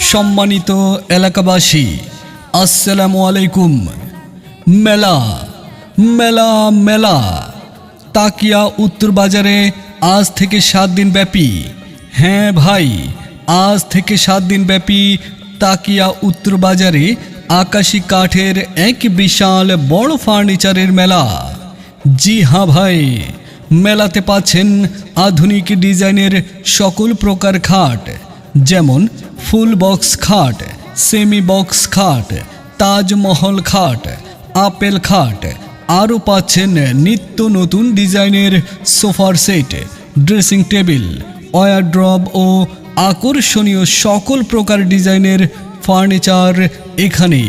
সম্মানিত এলাকাবাসী, আসসালামু আলাইকুম। মেলা মেলা মেলা। তাকিয়া উত্তর বাজারে আজ থেকে সাত দিন ব্যাপী। হ্যাঁ ভাই, আজ থেকে সাত দিন ব্যাপী তাকিয়া উত্তর বাজারে আকাশি কাঠের এক বিশাল বড় ফার্নিচারের মেলা। জি হ্যাঁ ভাই। মেলাতে পাচ্ছেন আধুনিক ডিজাইনের সকল প্রকার খাট, যেমন ফুল বক্স খাট, সেমি বক্স খাট, তাজমহল খাট, আপেল খাট। আরও পাচ্ছেন নিত্য নতুন ডিজাইনের সোফার সেট, ড্রেসিং টেবিল ওয়ারড্রব ও আকর্ষণীয় সকল প্রকার ডিজাইনের ফার্নিচার এখানে।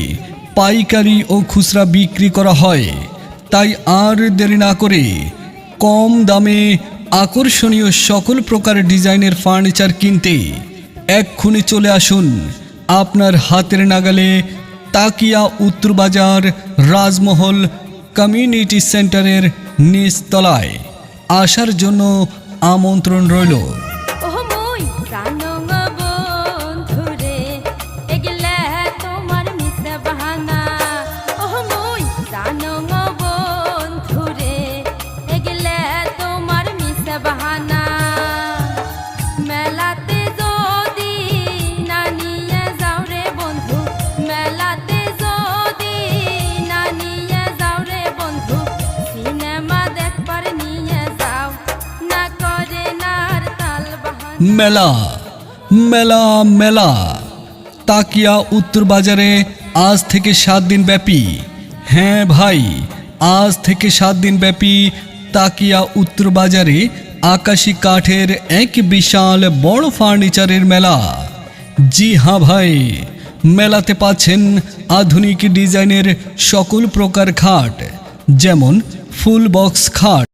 পাইকারি ও খুচরা বিক্রি করা হয়, তাই আর দেরি না করে কম দামে আকর্ষণীয় সকল প্রকার ডিজাইনের ফার্নিচার কিনতে এক্ষুনি চলে আসুন আপনার হাতের নাগালে তাকিয়া উত্তর বাজার রাজমহল কমিউনিটি সেন্টারের নিচতলায়। আসার জন্য আমন্ত্রণ রইল। মেলা মেলা মেলা। তাকিয়া উত্তর বাজারে আজ থেকে সাত দিন ব্যাপী। হ্যাঁ ভাই, আজ থেকে সাত দিন ব্যাপী তাকিয়া উত্তর বাজারে আকাশি কাঠের এক বিশাল বড় ফার্নিচারের মেলা। জি হ্যাঁ ভাই, মেলাতে পাচ্ছেন আধুনিক ডিজাইনের সকল প্রকার খাট, যেমন ফুল বক্স খাট।